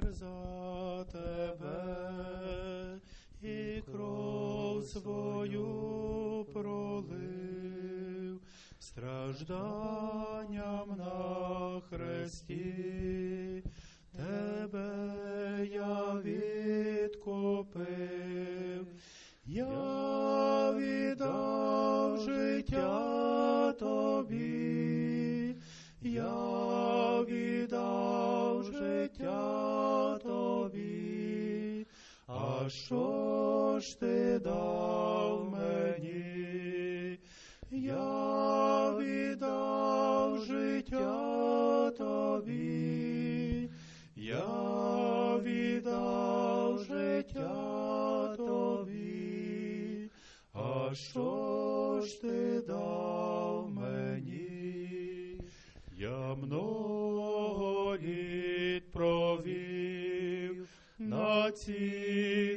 помер за тебе і кров свою пролив стражданням на хресті. Тебе я відкупив, я тобі, а що ж ти дав мені? Я віддав життя тобі, я віддав життя тобі, а що на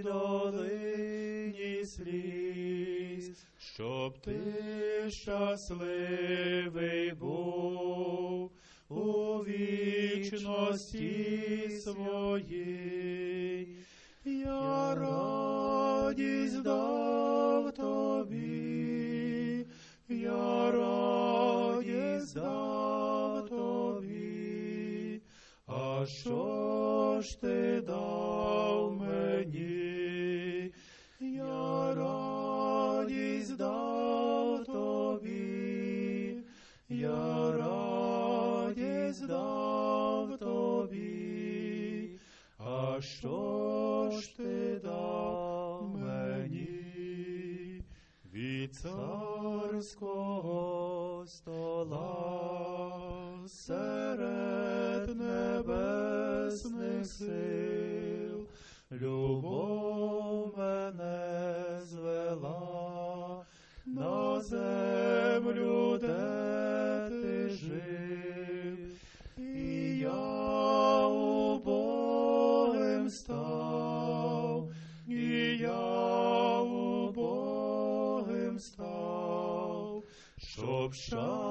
долині сліз, щоб ти щасливий був у вічності своїй. Я радість дав тобі, я радість дав тобі, а що ж ти дав тобі, а що ж ти дав мені? Від царського стола серед небесних сил любов щоб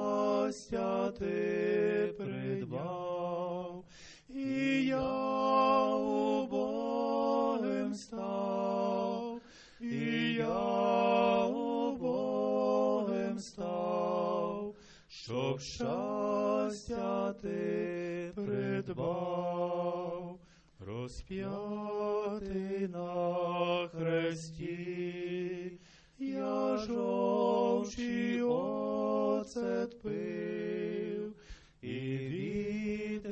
щастя ти придбав, і я убогим став, і я убогим став, щоб щастя ти придбав, розп'ятий на хресті, я жовчий оцет пив, і від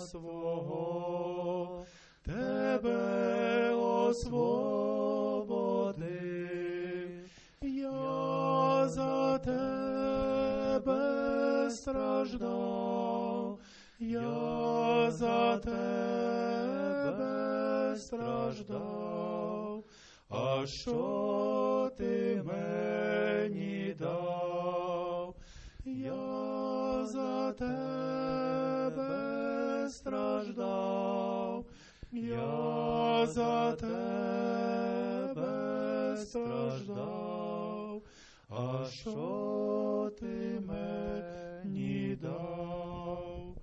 свого тебе освободив, я за тебе страждав, я за тебе страждав, а що ти мені За тебе страждав, я за тебе страждав, а що ти мені дав?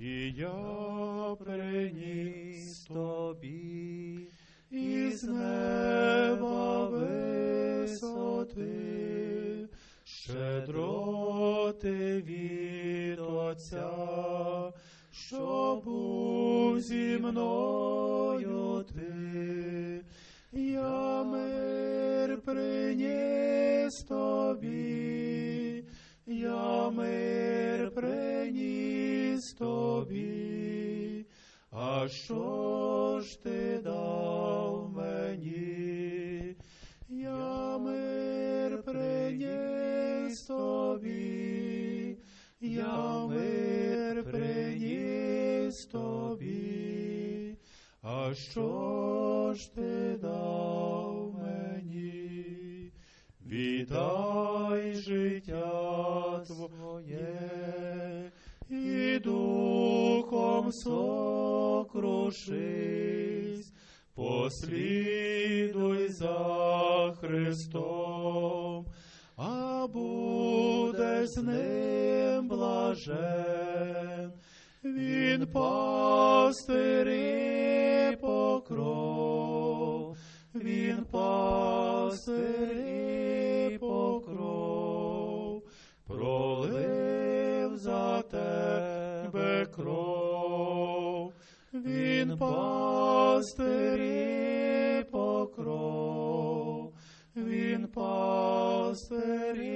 І я приніс тобі із неба висоти, щедроти від Отця, що був зі мною ти, я мир приніс тобі, я мир приніс тобі, а що ж ти а що ж ти дав мені? Вітай життя твоє, і духом сокрушись, послідуй за Христом, а буде з ним блажен, він пастири покров, він пастири покров, пролив за тебе кров, він пастирі покров, він пастирі.